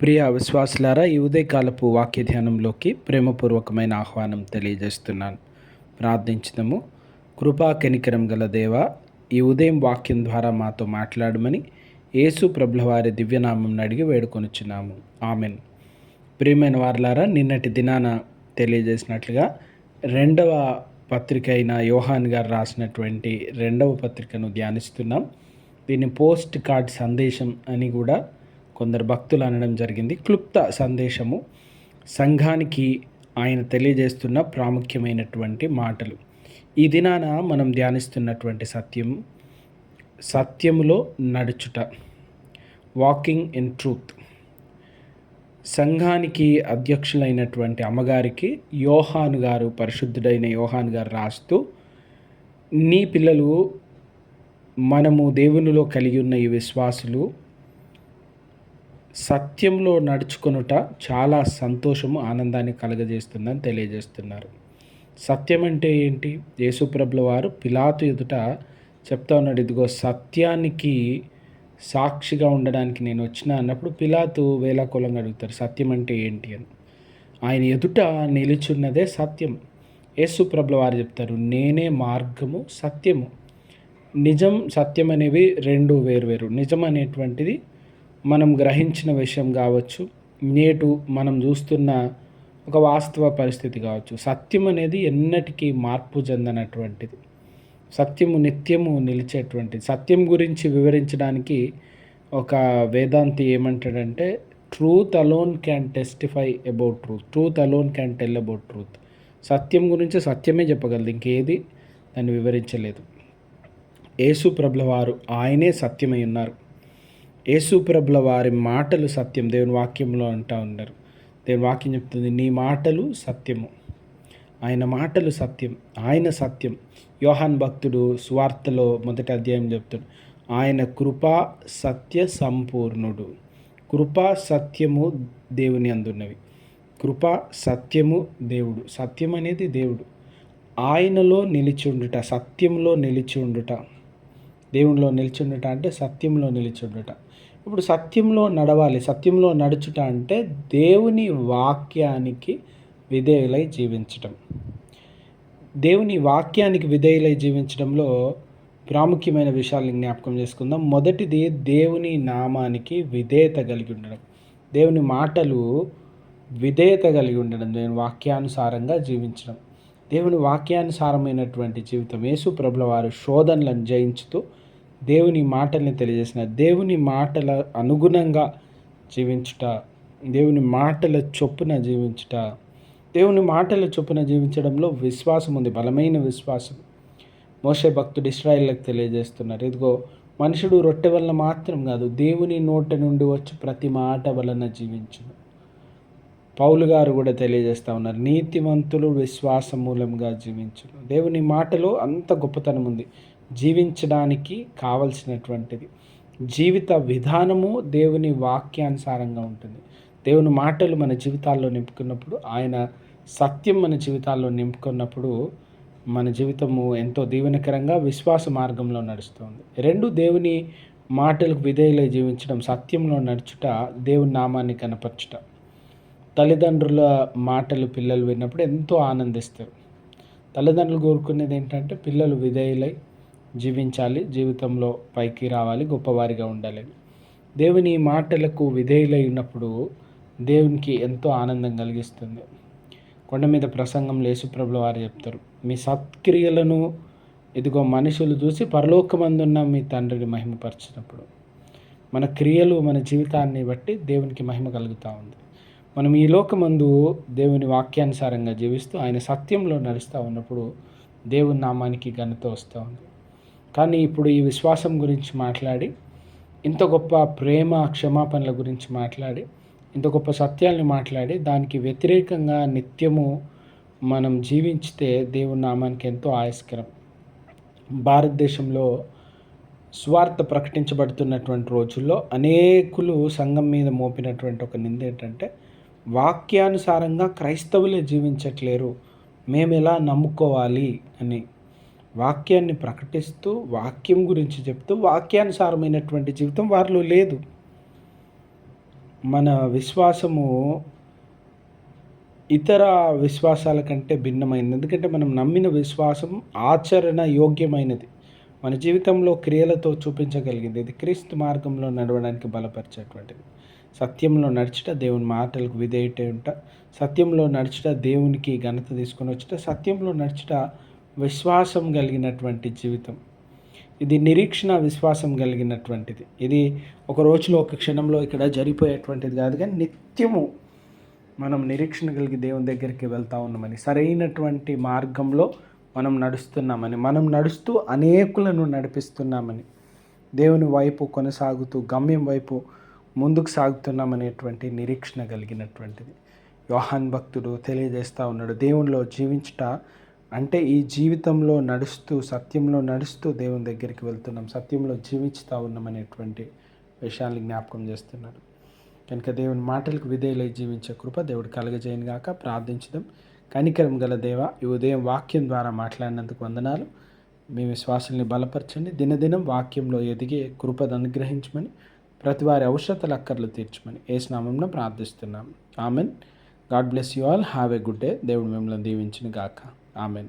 ప్రియ విశ్వాసులారా ఈ ఉదయకాలపు వాక్య ధ్యానంలోకి ప్రేమపూర్వకమైన ఆహ్వానం తెలియజేస్తున్నాను. ప్రార్థించదము కృపా కనికరం గల దేవ ఈ ఉదయం వాక్యం ద్వారా మాతో మాట్లాడమని యేసు ప్రభుల వారి దివ్యనామం అడిగి వేడుకొనుచున్నాము. ఆమెన్. ప్రియమైన వారులారా నిన్నటి దినాన తెలియజేసినట్లుగా రెండవ పత్రిక అయిన యోహాన్ గారు రాసినటువంటి రెండవ పత్రికను ధ్యానిస్తున్నాం. దీన్ని పోస్ట్ కార్డ్ సందేశం అని కూడా కొందరు భక్తులు అనడం జరిగింది. క్లుప్త సందేశము సంఘానికి ఆయన తెలియజేస్తున్న ప్రాముఖ్యమైనటువంటి మాటలు. ఈ దినాన మనం ధ్యానిస్తున్నటువంటి సత్యం సత్యములో నడుచుట వాకింగ్ ఇన్ ట్రూత్ సంఘానికి అధ్యక్షులైనటువంటి అమ్మగారికి యోహాన్ గారు పరిశుద్ధుడైన యోహాన్ గారు రాస్తూ నీ పిల్లలు మనము దేవునిలో కలిగి ఉన్న ఈ విశ్వాసులు సత్యంలో నడుచుకొనుట చాలా సంతోషము ఆనందాన్ని కలగజేస్తుందని తెలియజేస్తున్నారు. సత్యం అంటే ఏంటి యేసుప్రభుల వారు పిలాతు ఎదుట చెప్తా ఉన్నాడు ఇదిగో సత్యానికి సాక్షిగా ఉండడానికి నేను వచ్చిన అన్నప్పుడు పిలాతు వేలాకులంగా అడుగుతారు సత్యం అంటే ఏంటి? అని. ఆయన ఎదుట నిలుచున్నదే సత్యం. యేసుప్రభుల వారు చెప్తారు నేనే మార్గము సత్యము. నిజం సత్యం అనేవి రెండు వేరు వేరు. నిజం అనేటువంటిది మనం గ్రహించిన విషయం కావచ్చు నేటు మనం చూస్తున్న ఒక వాస్తవ పరిస్థితి కావచ్చు. సత్యం అనేది ఎన్నటికీ మార్పు చెందనటువంటిది. సత్యము నిత్యము నిలిచేటువంటిది. సత్యం గురించి వివరించడానికి ఒక వేదాంతి ఏమంటాడంటే truth alone can testify about truth truth alone can tell about truth సత్యం గురించి సత్యమే చెప్పగలదు. ఇంకేది దాన్ని వివరించలేదు. యేసు ప్రభుల వారు ఆయనే సత్యమై ఉన్నారు. యేసుప్రభుల వారి మాటలు సత్యం. దేవుని వాక్యంలో అంటూ ఉన్నారు. దేవుని వాక్యం చెప్తుంది నీ మాటలు సత్యము. ఆయన మాటలు సత్యం. ఆయన సత్యం. యోహాన్ భక్తుడు స్వార్థలో మొదటి అధ్యాయం చెప్తాడు ఆయన కృపా సత్య సంపూర్ణుడు. కృపా సత్యము దేవుని అందున్నవి. కృపా సత్యము దేవుడు. సత్యం అనేది దేవుడు. ఆయనలో నిలిచి ఉండుట సత్యంలో నిలిచి ఉండుట దేవునిలో నిలిచుండుట అంటే సత్యంలో నిలిచి ఉండుట ఇప్పుడు సత్యంలో నడవాలి. సత్యంలో నడుచుట అంటే దేవుని వాక్యానికి విధేయులై జీవించటం. దేవుని వాక్యానికి విధేయులై జీవించడంలో ప్రాముఖ్యమైన విషయాలను జ్ఞాపకం చేసుకుందాం. మొదటిది దేవుని నామానికి విధేయత కలిగి ఉండడం. దేవుని మాటలు విధేయత కలిగి ఉండడం. దేవుని వాక్యానుసారంగా జీవించడం. దేవుని వాక్యానుసారమైనటువంటి జీవితం. యేసు ప్రభుల వారు శోధనలను జయించుతూ దేవుని మాటల్ని తెలియజేసిన దేవుని మాటల అనుగుణంగా జీవించుట దేవుని మాటల చొప్పున జీవించుట దేవుని మాటల చొప్పున జీవించడంలో విశ్వాసం ఉంది బలమైన విశ్వాసం. మోసే భక్తుడు ఇస్రాయిల్లకు తెలియజేస్తున్నారు ఇదిగో మనుషుడు రొట్టె వలన మాత్రం కాదు దేవుని నోట నుండి వచ్చి ప్రతి మాట వలన జీవించును. పౌలు గారు కూడా తెలియజేస్తూ ఉన్నారు నీతివంతులు విశ్వాసం మూలంగా జీవించును. దేవుని మాటలో అంత గొప్పతనం ఉంది. జీవించడానికి కావలసినటువంటిది. జీవిత విధానము దేవుని వాక్యానుసారంగా ఉంటుంది. దేవుని మాటలు మన జీవితాల్లో నింపుకున్నప్పుడు ఆయన సత్యం మన జీవితాల్లో నింపుకున్నప్పుడు మన జీవితము ఎంతో దీవెనకరంగా విశ్వాస మార్గంలో నడుస్తుంది రెండు దేవుని మాటలకు విధేయులై జీవించడం సత్యంలో నడుచుట దేవుని నామాన్ని కనపరచుట. తల్లిదండ్రుల మాటలు పిల్లలు విన్నప్పుడు ఎంతో ఆనందిస్తారు. తల్లిదండ్రులు కోరుకునేది ఏంటంటే పిల్లలు విధేయులై జీవించాలి జీవితంలో పైకి రావాలి గొప్పవారిగా ఉండాలి. దేవుని మాటలకు విధేయులై ఉన్నప్పుడు దేవునికి ఎంతో ఆనందం కలిగిస్తుంది. కొండ మీద ప్రసంగం లేసుప్రభుల వారు చెప్తారు మీ సత్క్రియలను ఇదిగో మనుషులు చూసి పరలోకమందున్న మీ తండ్రిని మహిమపరిచినప్పుడు. మన క్రియలు మన జీవితాన్ని బట్టి దేవునికి మహిమ కలుగుతూ ఉంది. మనం ఈ లోకమందు దేవుని వాక్యానుసారంగా జీవిస్తూ ఆయన సత్యంలో నడుస్తూ ఉన్నప్పుడు దేవుని నామానికి ఘనత వస్తూ ఉంది. కానీ ఇప్పుడు ఈ విశ్వాసం గురించి మాట్లాడి ఇంత గొప్ప ప్రేమ క్షమాపణల గురించి మాట్లాడి ఇంత గొప్ప సత్యాలను మాట్లాడి దానికి వ్యతిరేకంగా నిత్యము మనం జీవించితే దేవుని నామానికి ఎంతో ఆయస్కరం. భారతదేశంలో స్వార్థ ప్రకటించబడుతున్నటువంటి రోజుల్లో అనేకులు సంఘం మీద మోపినటువంటి ఒక నింద ఏంటంటే వాక్యానుసారంగా క్రైస్తవులే జీవించట్లేరు. మేము ఎలా నమ్ముకోవాలి అని వాక్యాన్ని ప్రకటిస్తూ వాక్యం గురించి చెప్తూ వాక్యానుసారమైనటువంటి జీవితం వారిలో లేదు. మన విశ్వాసము ఇతర విశ్వాసాల కంటే భిన్నమైనది. ఎందుకంటే మనం నమ్మిన విశ్వాసం ఆచరణ యోగ్యమైనది. మన జీవితంలో క్రియలతో చూపించగలిగింది. ఇది క్రీస్తు మార్గంలో నడవడానికి బలపరిచేటువంటిది. సత్యంలో నడిచిట దేవుని మాటలకు విధేయట ఉంట. సత్యంలో నడిచిట దేవునికి ఘనత తీసుకొని వచ్చిట. సత్యంలో నడిచిట విశ్వాసం కలిగినటువంటి జీవితం. ఇది నిరీక్షణ విశ్వాసం కలిగినటువంటిది. ఇది ఒక రోజులో ఒక క్షణంలో ఇక్కడ జరిపోయేటువంటిది కాదు కానీ నిత్యము మనం నిరీక్షణ కలిగి దేవుని దగ్గరికి వెళ్తూ ఉన్నామని సరైనటువంటి మార్గంలో మనం నడుస్తున్నామని మనం నడుస్తూ అనేకులను నడిపిస్తున్నామని దేవుని వైపు కొనసాగుతూ గమ్యం వైపు ముందుకు సాగుతున్నామనేటువంటి నిరీక్షణ కలిగినటువంటిది. యోహాన్ భక్తుడు తెలియజేస్తూ ఉన్నాడు దేవునిలో జీవించట అంటే ఈ జీవితంలో నడుస్తూ సత్యంలో నడుస్తూ దేవుని దగ్గరికి వెళ్తున్నాం. సత్యంలో జీవించుతూ ఉన్నామనేటువంటి విషయాన్ని జ్ఞాపకం చేస్తున్నాడు. కనుక దేవుని మాటలకు విధేయులై జీవించే కృప దేవుడు కలగజేయను గాక. ప్రార్థించడం కనికరం గల దేవ ఈ ఉదయం వాక్యం ద్వారా మాట్లాడినందుకు వందనాలు. మీ విశ్వాసాన్ని బలపరచండి. దినదినం వాక్యంలో ఎదిగే కృపను అనుగ్రహించమని ప్రతి వారి ఔషధాల అక్కర్లు తీర్చమని ఏ స్నామంలో ప్రార్థిస్తున్నాం. Amen. God bless you all. Have a good day. దేవుడు మిమ్మల్ని దీవించిన గాక ఆమెన్.